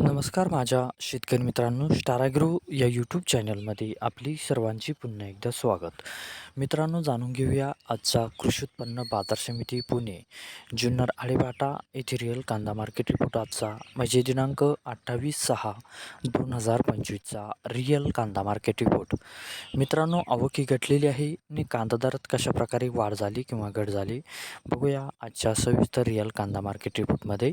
नमस्कार माझ्या शेतकरी मित्रांनो स्टाराग्रो या यूट्यूब चॅनलमध्ये आपली सर्वांची पुन्हा एकदा स्वागत. मित्रांनो जाणून घेऊया आजचा कृषी उत्पन्न बाजार समिती पुणे जुन्नर आळेबाटा येथे रिअल कांदा मार्केट रिपोर्ट आजचा. म्हणजे दिनांक अठ्ठावीस सहा दोन हजार पंचवीसचा रिअल कांदा मार्केट रिपोर्ट मित्रांनो आवक ही घटलेली आहे आणि कांदा दरात कशा प्रकारे वाढ झाली किंवा घट झाली बघूया आजच्या सविस्तर रिअल कांदा मार्केट रिपोर्टमध्ये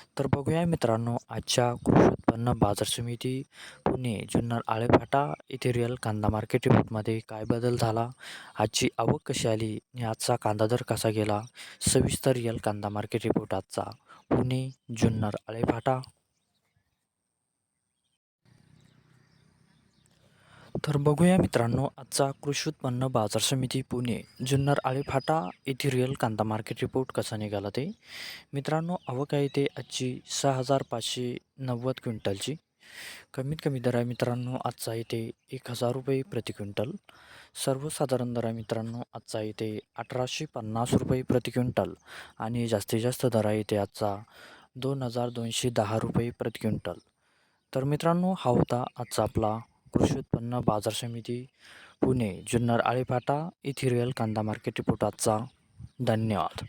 तर बघूया मित्रांनो आजच्या कृषी उत्पन्न बाजार समिती पुणे जुन्नर आळेफाटा येथे रिअल कांदा मार्केट रिपोर्टमध्ये काय बदल झाला? आजची आवक कशी आली? आणि आजचा कांदा दर कसा गेला? सविस्तर रिअल कांदा मार्केट रिपोर्ट आजचा. पुणे जुन्नर आळेफाटा. तर बघूया मित्रांनो आजचा कृषी उत्पन्न बाजार समिती पुणे जुन्नर आळेफाटा येथे रिअल कांदा मार्केट रिपोर्ट कसा निघाला ते? मित्रांनो आवक आहे ते आजची सहा हजार पाचशे नव्वद क्विंटलची. कमीत कमी दर आहे मित्रांनो आजचा येते एक हजार रुपये प्रति क्विंटल. सर्वसाधारण दर आहे मित्रांनो आजचा येते अठराशे पन्नास रुपये प्रति क्विंटल. आणि जास्तीत जास्त दर आहे ते आजचा दोन हजार दोनशे दहा रुपये प्रति क्विंटल. तर मित्रांनो हा होता आजचा आपला कृषी उत्पन्न बाजार समिती पुणे जुन्नर आळेफाटा इथिरियल कांदा मार्केट रिपोर्ट आजचा धन्यवाद.